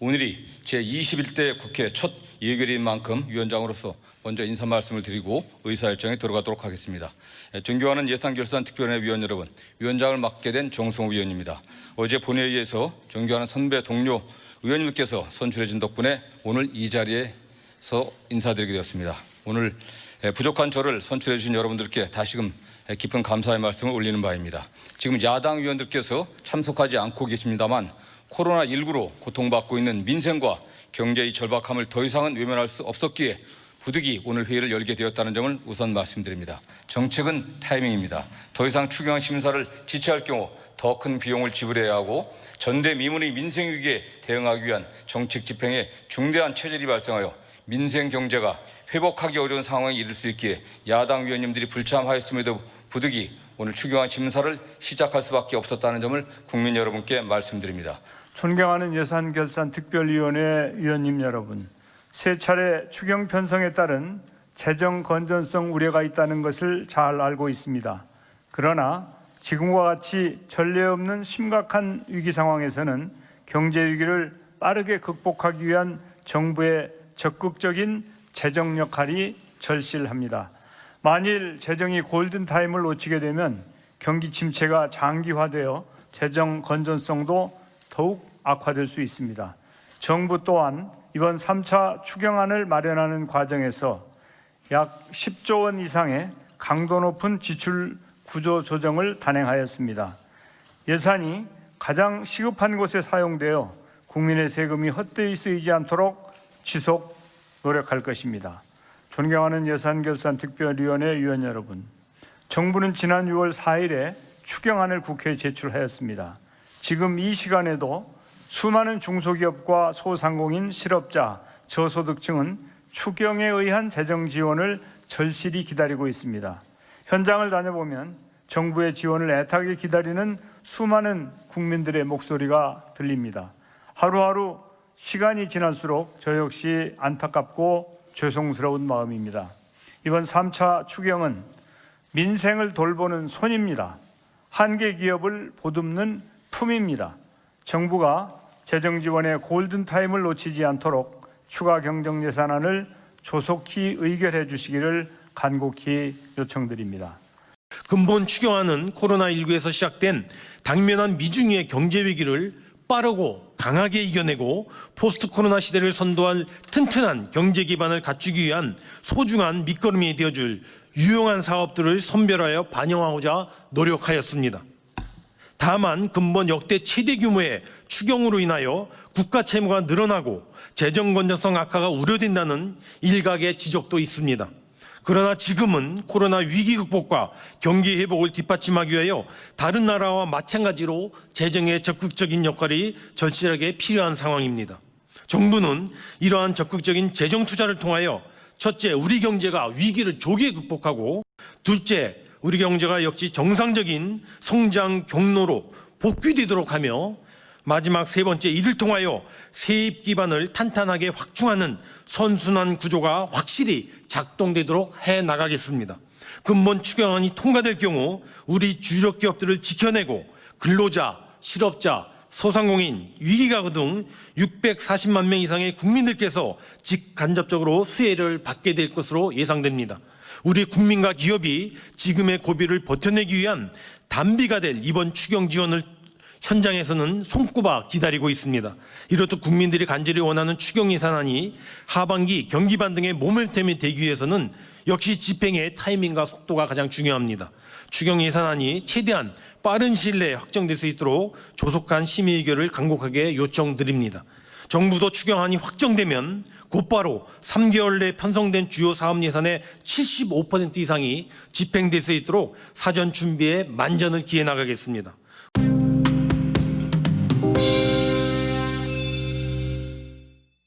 오늘이 제21대 국회 첫 예결인 만큼 위원장으로서 먼저 인사 말씀을 드리고 의사일정에 들어가도록 하겠습니다. 예, 존경하는 예산결산특별위원회 위원 여러분, 위원장을 맡게 된 정성호 위원입니다. 어제 본회의에서 존경하는 선배 동료 의원님께서 선출해진 덕분에 오늘 이 자리에서 인사드리게 되었습니다. 오늘 예, 부족한 저를 선출해 주신 여러분들께 다시금 예, 깊은 감사의 말씀을 올리는 바입니다. 지금 야당 의원들께서 참석하지 않고 계십니다만 코로나19로 고통받고 있는 민생과 경제의 절박함을 더 이상은 외면할 수 없었기에 부득이 오늘 회의를 열게 되었다는 점을 우선 말씀드립니다. 정책은 타이밍입니다. 더 이상 추경안 심사를 지체할 경우 더 큰 비용을 지불해야 하고 전대미문의 민생 위기에 대응하기 위한 정책 집행에 중대한 체질이 발생하여 민생 경제가 회복하기 어려운 상황에 이를 수 있기에 야당 위원님들이 불참하였음에도 부득이 오늘 추경안 심사를 시작할 수밖에 없었다는 점을 국민 여러분께 말씀드립니다. 존경하는 예산결산특별위원회 위원님 여러분, 세 차례 추경 편성에 따른 재정 건전성 우려가 있다는 것을 잘 알고 있습니다. 그러나 지금과 같이 전례 없는 심각한 위기 상황에서는 경제 위기를 빠르게 극복하기 위한 정부의 적극적인 재정 역할이 절실합니다. 만일 재정이 골든 타임을 놓치게 되면 경기 침체가 장기화되어 재정 건전성도 더욱 악화될 수 있습니다. 정부 또한 이번 3차 추경안을 마련하는 과정에서 약 10조 원 이상의 강도 높은 지출 구조 조정을 단행하였습니다. 예산이 가장 시급한 곳에 사용되어 국민의 세금이 헛되이 쓰이지 않도록 지속 노력할 것입니다. 존경하는 예산결산특별위원회 위원 여러분, 정부는 지난 6월 4일에 추경안을 국회에 제출하였습니다. 지금 이 시간에도 수많은 중소기업과 소상공인, 실업자, 저소득층은 추경에 의한 재정 지원을 절실히 기다리고 있습니다. 현장을 다녀보면 정부의 지원을 애타게 기다리는 수많은 국민들의 목소리가 들립니다. 하루하루 시간이 지날수록 저 역시 안타깝고 죄송스러운 마음입니다. 이번 3차 추경은 민생을 돌보는 손입니다. 한계 기업을 보듬는 품입니다. 정부가 재정 지원의 골든 타임을 놓치지 않도록 추가 경정 예산안을 조속히 의결해 주시기를 간곡히 요청드립니다. 근본 추경안은 코로나19에서 시작된 당면한 미중의 경제 위기를 빠르고 강하게 이겨내고 포스트 코로나 시대를 선도할 튼튼한 경제 기반을 갖추기 위한 소중한 밑거름이 되어줄 유용한 사업들을 선별하여 반영하고자 노력하였습니다. 다만 근본 역대 최대 규모의 추경으로 인하여 국가 채무가 늘어나고 재정 건전성 악화가 우려된다는 일각의 지적도 있습니다. 그러나 지금은 코로나 위기 극복과 경기 회복을 뒷받침하기 위하여 다른 나라와 마찬가지로 재정의 적극적인 역할이 절실하게 필요한 상황입니다. 정부는 이러한 적극적인 재정 투자를 통하여 첫째, 우리 경제가 위기를 조기에 극복하고 둘째, 우리 경제가 역시 정상적인 성장 경로로 복귀되도록 하며 마지막 세 번째 이를 통하여 세입 기반을 탄탄하게 확충하는 선순환 구조가 확실히 작동되도록 해 나가겠습니다. 근본 추경안이 통과될 경우 우리 주력 기업들을 지켜내고 근로자, 실업자, 소상공인, 위기가구 등 640만 명 이상의 국민들께서 직간접적으로 수혜를 받게 될 것으로 예상됩니다. 우리 국민과 기업이 지금의 고비를 버텨내기 위한 단비가 될 이번 추경 지원을 현장에서는 손꼽아 기다리고 있습니다. 이렇듯 국민들이 간절히 원하는 추경 예산안이 하반기 경기 반등의 모멘텀이 되기 위해서는 역시 집행의 타이밍과 속도가 가장 중요합니다. 추경 예산안이 최대한 빠른 시일 내에 확정될 수 있도록 조속한 심의 의결을 간곡하게 요청드립니다. 정부도 추경안이 확정되면 곧바로 3개월 내 편성된 주요 사업 예산의 75% 이상이 집행될 수 있도록 사전 준비에 만전을 기해 나가겠습니다.